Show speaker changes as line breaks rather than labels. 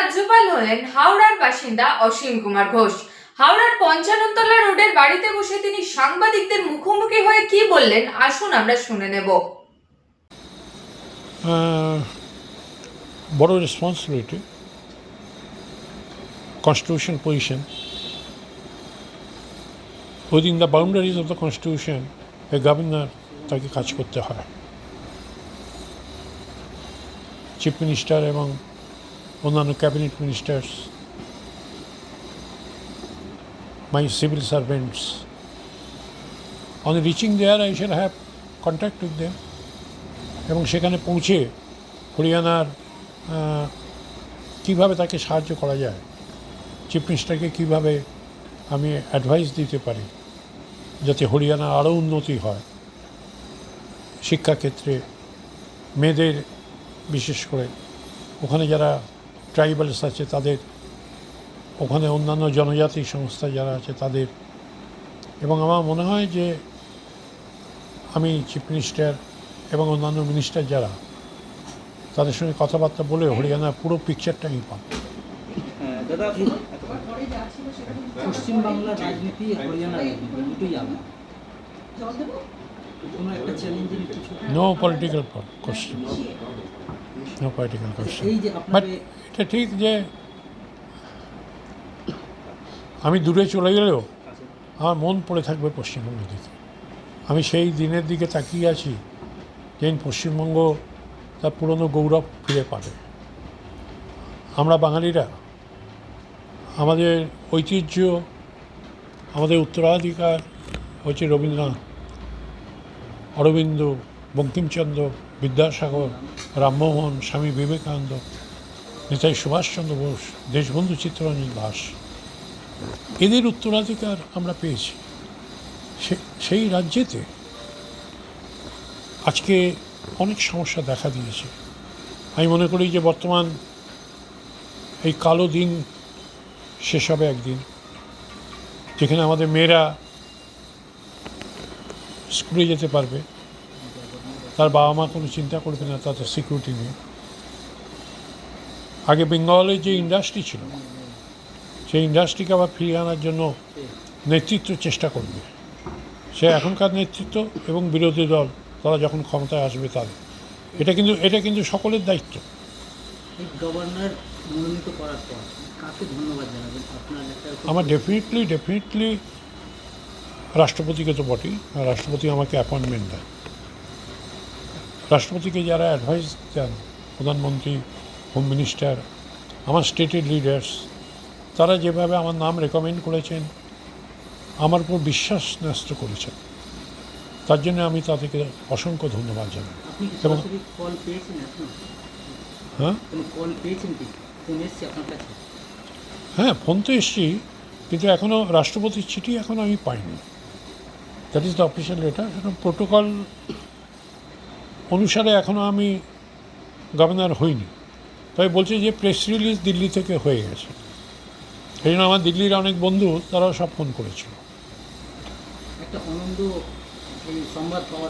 রাজ্যপাল হলেন হাওড়ার বাসিন্দা অসীম কুমার ঘোষ। হাওড়ার পঞ্চাননতলা রোডের বাড়িতে বসে তিনি সাংবাদিকদের মুখোমুখি হয়ে কি বললেন, আসুন আমরা শুনে নেব।
বড় responsibility constitution position, within the boundaries of the constitution, a governor তাকে কাজ করতে হয়। চিফ মিনিস্টার এবং অন্যান্য cabinet ministers my civil servants. On reaching there, I shall have contact with them. এবং সেখানে পৌঁছে হরিয়ানার কীভাবে তাকে সাহায্য করা যায় চিফ মিনিস্টারকে কীভাবে আমি অ্যাডভাইস দিতে পারি, যাতে হরিয়ানা আরও উন্নতি হয়, শিক্ষাক্ষেত্রে মেয়েদের, বিশেষ করে ওখানে যারা ট্রাইবালস আছে তাদের। ওখানে অন্যান্য জনজাতি সংস্থা যারা আছে তাদের। এবং আমার মনে হয় যে আমি চিফ মিনিস্টার এবং অন্যান্য মিনিস্টার যারা তাদের সঙ্গে কথাবার্তা বলে হরিয়ানার পুরো পিকচারটা আমি পাব।
পশ্চিমবাংলার রাজনীতি হরিয়ানার দুটোই আলাদা।
নো পলিটিক্যাল কোশ্চেন
এই যে
বাট
আপনাদের
এটা ঠিক যে আমি দূরে চলে গেলেও আমার মন পড়ে থাকবে পশ্চিমবঙ্গের দিকে। আমি সেই দিনের দিকে তাকিয়ে আছি যেদিন পশ্চিমবঙ্গ তার পুরনো গৌরব ফিরে পাবে। আমরা বাঙালিরা আমাদের ঐতিহ্য আমাদের উত্তরাধিকার হচ্ছে রবীন্দ্রনাথ অরবিন্দ বঙ্কিমচন্দ্র, বিদ্যাসাগর, রামমোহন, স্বামী বিবেকানন্দ, নেতাজি সুভাষচন্দ্র বোস, দেশবন্ধু চিত্তরঞ্জন দাস। এদের উত্তরাধিকার আমরা পেয়েছি। সেই রাজ্যেতে আজকে অনেক সমস্যা দেখা দিয়েছে। আমি মনে করি যে বর্তমান এই কালো দিন শেষ হবে একদিন। যেখানে আমাদের মেয়েরা স্কুলে যেতে পারবে। তার বাবা মা কোনো চিন্তা করবে না তাদের সিকিউরিটি নিয়ে আগে বেঙ্গলের যে ইন্ডাস্ট্রি ছিল সেই ইন্ডাস্ট্রিকে আবার ফিরিয়ে আনার জন্য নেতৃত্ব চেষ্টা করবে। সে এখনকার নেতৃত্ব এবং বিরোধী দল তারা যখন ক্ষমতায় আসবে তাদের। এটা কিন্তু এটা কিন্তু সকলের দায়িত্ব।
গভর্নর মনোনীত করার পর কাকে ধন্যবাদ জানাবেন? আপনার
আমার ডেফিনেটলি ডেফিনেটলি রাষ্ট্রপতিকে তো বটেই রাষ্ট্রপতি আমাকে অ্যাপয়েন্টমেন্ট দেয়। রাষ্ট্রপতিকে যারা অ্যাডভাইস দেন প্রধানমন্ত্রী হোম মিনিস্টার আমার স্টেটের লিডার্স তারা যেভাবে আমার নাম রেকমেন্ড করেছেন আমার উপর বিশ্বাস ন্যস্ত করেছেন। তার জন্য আমি তাদেরকে অসংখ্য ধন্যবাদ জানাই। এবং- হ্যাঁ? হ্যাঁ ফোন তো এসছি কিন্তু এখনও রাষ্ট্রপতির চিঠি এখনও আমি পাইনি। That is the official letter এখন প্রোটোকল অনুসারে এখনও আমি গভর্নর হইনি। তবে বলছি যে প্রেস রিলিজ দিল্লি থেকে হয়ে গেছে। সেই জন্য আমার দিল্লির অনেক বন্ধু তারাও সব ফোন করেছিল।
একটা আনন্দ সংবাদ
খবর